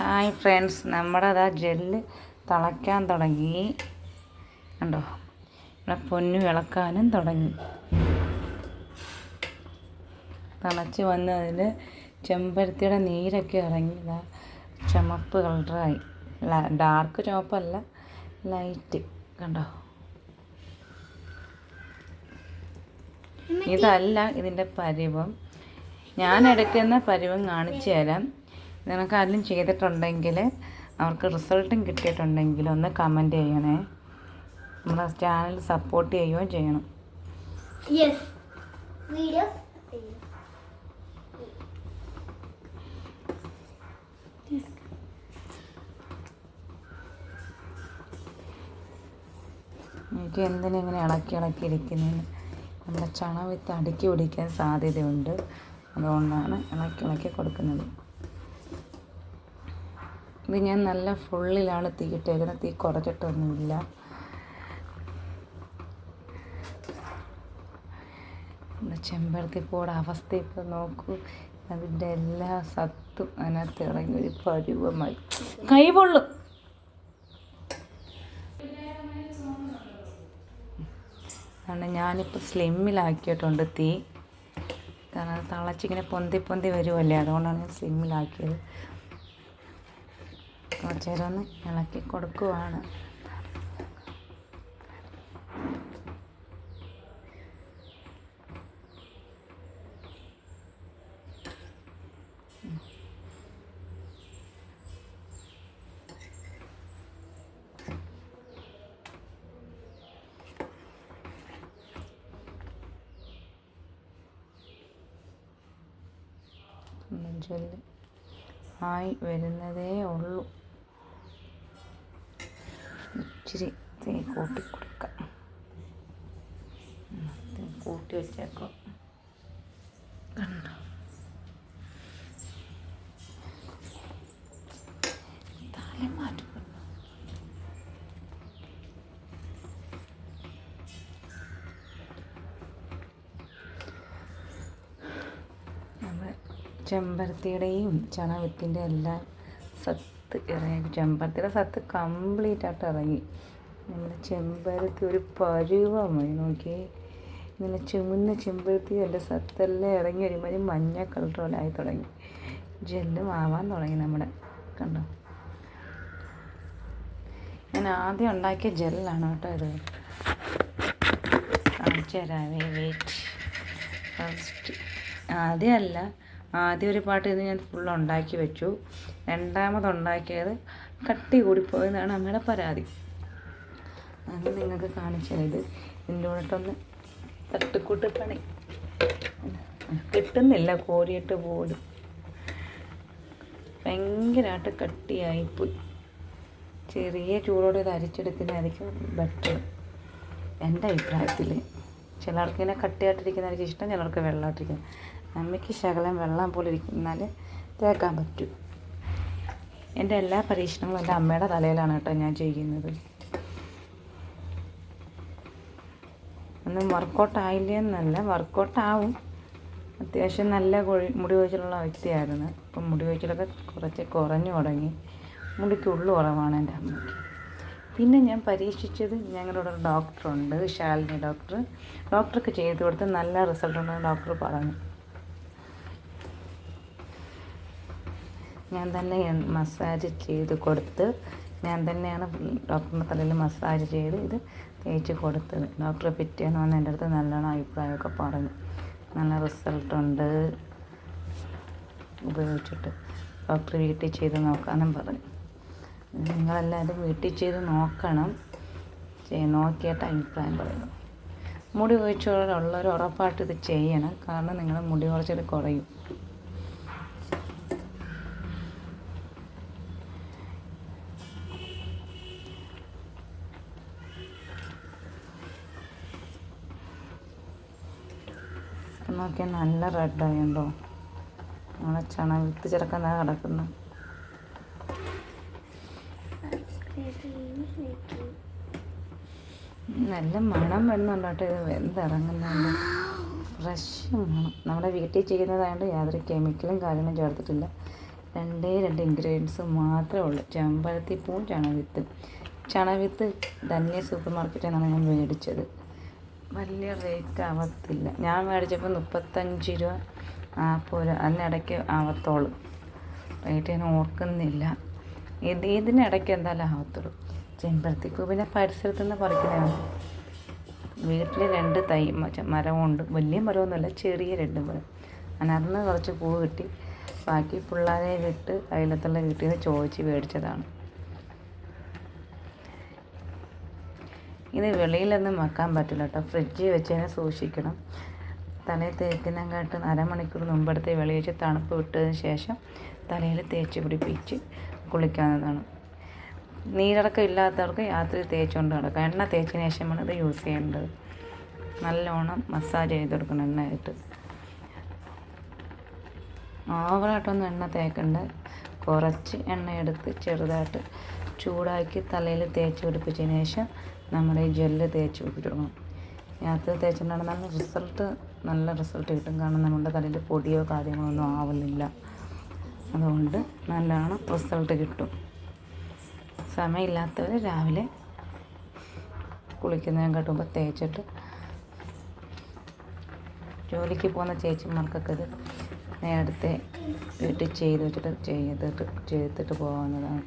Hi friends നമ്മുടെ അതാ gel തിളയ്ക്കാൻ തുടങ്ങി. കണ്ടോ? ഇവിടെ പൊന്നു വിളക്കാനും തുടങ്ങി. തിളച്ച് വന്ന് അതിൽ ചെമ്പരത്തിയുടെ നീരൊക്കെ ഇറങ്ങി. ഇതാ ചുമപ്പ് കളറായി. ഡാർക്ക് ചുമപ്പല്ല ലൈറ്റ് കണ്ടോ? ഇതല്ല ഇതിന്റെ പരിവം. ഞാൻ എടുക്കുന്ന പരിവം കാണിച്ചു തരാം. നിനക്ക് ആരെങ്കിലും ചെയ്തിട്ടുണ്ടെങ്കിൽ അവർക്ക് റിസൾട്ടും കിട്ടിയിട്ടുണ്ടെങ്കിൽ ഒന്ന് കമന്റ് ചെയ്യണേ. നമ്മുടെ ചാനൽ സപ്പോർട്ട് ചെയ്യുകയും ചെയ്യണം. വീഡിയോ എനിക്ക് എന്തിനും ഇങ്ങനെ ഇളക്കി ഇളക്കി ഇരിക്കുന്നതിന് നമ്മുടെ ചണവിത്ത് അടുക്കി പിടിക്കാൻ സാധ്യതയുണ്ട്. അതുകൊണ്ടാണ് ഇളക്കി ഇളക്കി കൊടുക്കുന്നത്. ഇത് ഞാൻ നല്ല ഫുള്ളിലാണ് തീ ഇട്ടേക്കുന്നത് തീ കുറച്ചിട്ടൊന്നുമില്ല ചെമ്പരത്തി ചെമ്പരത്തിപ്പൂടെ അവസ്ഥ ഇപ്പോൾ നോക്കൂ. അതിന്റെ എല്ലാ സത്തും അതിനകത്ത് ഇറങ്ങി ഒരു പരുവമായി. കൈ പൊള്ളും. കാരണം ഞാനിപ്പോൾ സ്ലിമ്മിലാക്കിയിട്ടുണ്ട് തീ. കാരണം തിളച്ചിങ്ങനെ പൊന്തി പൊന്തി വരുമല്ലേ അതുകൊണ്ടാണ് ഞാൻ സ്ലിമ്മിലാക്കിയത്. കുറച്ച് ഇളക്കി കൊടുക്കുവാണ്. ചൊല്ലി ആയി വരുന്നതേ ഉള്ളൂ. ഇച്ചിരി തീ കൂട്ടി കൊടുക്കാം. തീ കൂട്ടി വെച്ചേക്കാം. കണ്ടോ? തല ചെമ്പരത്തിയുടെയും ചണവിത്തിന്റെ എല്ലാം സത്ത് ഇറങ്ങി. ചെമ്പരത്തിയുടെ സത്ത് കംപ്ലീറ്റ് ആയിട്ട് ഇറങ്ങി. നമ്മുടെ ചെമ്പരത്തി ഒരു പരുവമായി നോക്കി. ഇങ്ങനെ ചുമന്ന ചെമ്പരത്തി എന്റെ സത്തെല്ലാം ഇറങ്ങി വരുമ്പോൾ മഞ്ഞ കളർ പോലെ ആയി തുടങ്ങി. ജെല്ലും ആവാൻ തുടങ്ങി നമ്മുടെ. കണ്ടോ? ഞാൻ ആദ്യം ഉണ്ടാക്കിയ ജെല്ലാണ് കേട്ടോ ഇത്. കാണിച്ചു തരാമേ വെയിറ്റ് ഫസ്റ്റ് ആദ്യമല്ല. ആദ്യം ഒരു പാട്ട് ഇത് ഞാൻ ഫുൾ ഉണ്ടാക്കി വെച്ചു. രണ്ടാമത് ഉണ്ടാക്കിയത് കട്ടി കൂടിപ്പോയെന്നാണ് അമ്മയുടെ പരാതി. അത് നിങ്ങൾക്ക് കാണിച്ചത് ഇത് ഇതിന്റെ കൂടെട്ടൊന്ന് തട്ടിക്കൂട്ട് പണി. കിട്ടുന്നില്ല കോരിയിട്ട് പോലും. ഭയങ്കരമായിട്ട് കട്ടിയായിപ്പോയി. ചെറിയ ചൂടോടെ ഇത് അരിച്ചെടുക്കുന്നതായിരിക്കും ബെറ്റർ എന്റെ അഭിപ്രായത്തിൽ ചിലർക്ക് ഇങ്ങനെ കട്ടിയായിട്ടിരിക്കുന്നതായിരിക്കും ഇഷ്ടം ചിലർക്ക് വെള്ളമായിട്ടിരിക്കും. അമ്മയ്ക്ക് ശകലം വെള്ളം പോലെ ഇരിക്കുന്നാൽ തേക്കാൻ പറ്റൂ. എന്റെ എല്ലാ പരീക്ഷണങ്ങളും എന്റെ അമ്മയുടെ തലയിലാണ് കേട്ടോ ഞാൻ ചെയ്യുന്നത്. ഒന്നും വർക്കൗട്ട് എന്നല്ല വർക്കൗട്ട് ആവും. അത്യാവശ്യം നല്ല കൊഴി മുടി കൊഴിച്ചിലുള്ള വ്യക്തിയായിരുന്നു. അപ്പം മുടി കൊഴിച്ചിലൊക്കെ കുറച്ച് കുറഞ്ഞു തുടങ്ങി. മുടിക്കുള്ളു കുറവാണ് എന്റെ അമ്മയ്ക്ക്. പിന്നെ ഞാൻ പരീക്ഷിച്ചത് ഞങ്ങളുടെ ഒരു ഡോക്ടറുണ്ട് ശാലിനി ഡോക്ടർ ഡോക്ടർക്ക് ചെയ്ത് കൊടുത്ത് നല്ല റിസൾട്ട് ഉണ്ടെന്ന് ഡോക്ടർ പറഞ്ഞു. ഞാൻ തന്നെ മസാജ് ചെയ്ത് കൊടുത്ത് ഞാൻ തന്നെയാണ് ഡോക്ടറിന്റെ തലയിൽ മസാജ് ചെയ്ത് ഇത് തേച്ച് കൊടുത്തത്. ഡോക്ടർ പിറ്റേന്ന് വന്ന് എന്റെ അടുത്ത് നല്ലോണം അഭിപ്രായമൊക്കെ പറഞ്ഞു. നല്ല റിസൾട്ടുണ്ട് ഉപയോഗിച്ചിട്ട് ഡോക്ടർ വീട്ടിൽ ചെയ്ത് നോക്കാനും പറഞ്ഞു. നിങ്ങളെല്ലാവരും വീട്ടിൽ ചെയ്ത് നോക്കണം. നോക്കിയിട്ട് അഭിപ്രായം പറയുന്നു. മുടി കൊഴിച്ചുള്ളവർ ഉറപ്പായിട്ട് ഇത് ചെയ്യണം. കാരണം നിങ്ങളുടെ മുടി കുറച്ചത് കുറയും. നോക്കിയാൽ നല്ല റെഡായുണ്ടോ നമ്മളെ ചണ വിത്ത് ചിറക്കാൻ കിടക്കുന്നു. നല്ല മണം വരുന്നുണ്ട് കേട്ടോ ഇത്? വെന്തിറങ്ങുന്നുണ്ട്. ഫ്രഷ് മണം. നമ്മുടെ വീട്ടിൽ ചെയ്യുന്നതായതുകൊണ്ട് യാതൊരു കെമിക്കലും കാര്യങ്ങളും ചേർത്തിട്ടില്ല. രണ്ടേ രണ്ട് ഇൻഗ്രീഡിയൻസ് മാത്രമേ ഉള്ളൂ. ചെമ്പരത്തിപ്പൂവും ചണവിത്തും. ചണവിത്ത് ധന്യ സൂപ്പർ മാർക്കറ്റിൽ നിന്നാണ് ഞാൻ മേടിച്ചത്. വലിയ റേറ്റ് ആവത്തില്ല. ഞാൻ മേടിച്ചപ്പോൾ മുപ്പത്തഞ്ച് രൂപ നാൽപ്പത് രൂപ അതിനിടയ്ക്ക് ആവത്തോളൂ. റേറ്റ് ഞാൻ ഓർക്കുന്നില്ല. ഇത് ഇതിനിടയ്ക്ക് എന്തായാലും ആവത്തുള്ളൂ. ചെമ്പരത്തിപ്പൂ പിന്നെ പരിസരത്തു നിന്ന് പറിക്കുന്നതാണ് വീട്ടിൽ രണ്ട് തൈ മരമുണ്ട്. വലിയ മരമൊന്നുമല്ല ചെറിയ രണ്ട് മരം. അതിനകത്തുനിന്ന് കുറച്ച് പൂ കിട്ടി. ബാക്കി പിള്ളേരെ വിട്ട് അതിലത്തുള്ള വീട്ടിൽ നിന്ന് ചോദിച്ച് മേടിച്ചതാണ്. ഇത് വെളിയിലൊന്നും വെക്കാൻ പറ്റില്ല കേട്ടോ. ഫ്രിഡ്ജിൽ വെച്ച് തന്നെ സൂക്ഷിക്കണം. തലയിൽ തേക്കുന്നതിനെക്കാട്ട് അരമണിക്കൂർ മുമ്പെടുത്ത് വെളി വെച്ച് തണുപ്പ് വിട്ടതിന് ശേഷം തലയിൽ തേച്ച് പിടിപ്പിച്ച് കുളിക്കാവുന്നതാണ്. നീരടക്കം ഇല്ലാത്തവർക്ക് രാത്രി തേച്ചുകൊണ്ട് നടക്കാം. എണ്ണ തേച്ചതിന് ശേഷമാണ് ഇത് യൂസ് ചെയ്യേണ്ടത്. നല്ലോണം മസാജ് ചെയ്ത് കൊടുക്കണം എണ്ണയായിട്ട്. ഓവറായിട്ടൊന്നും എണ്ണ തേക്കണ്ട. കുറച്ച് എണ്ണയെടുത്ത് ചെറുതായിട്ട് ചൂടാക്കി തലയിൽ തേച്ച് പിടിപ്പിച്ചതിന് ശേഷം നമ്മുടെ ഈ ജെല്ല് തേച്ച് കൊടുക്കണം. രാത്രി തേച്ചിട്ടുണ്ടെങ്കിൽ നല്ല റിസൾട്ട് നല്ല റിസൾട്ട് കിട്ടും. കാരണം നമ്മുടെ തലയിൽ പൊടിയോ കാര്യങ്ങളോ ഒന്നും ആവുന്നില്ല. അതുകൊണ്ട് നല്ലവണ്ണം റിസൾട്ട് കിട്ടും. സമയമില്ലാത്തവർ രാവിലെ കുളിക്കുന്നതിനും കട്ടുമ്പോൾ തേച്ചിട്ട് ജോലിക്ക് പോകുന്ന ചേച്ചിമാർക്കൊക്കെ ഇത് നേരത്തെ വീട്ടിൽ ചെയ്ത് വെച്ചിട്ട് ചെയ്തിട്ട് ചെയ്തിട്ട് പോകാവുന്നതാണ്.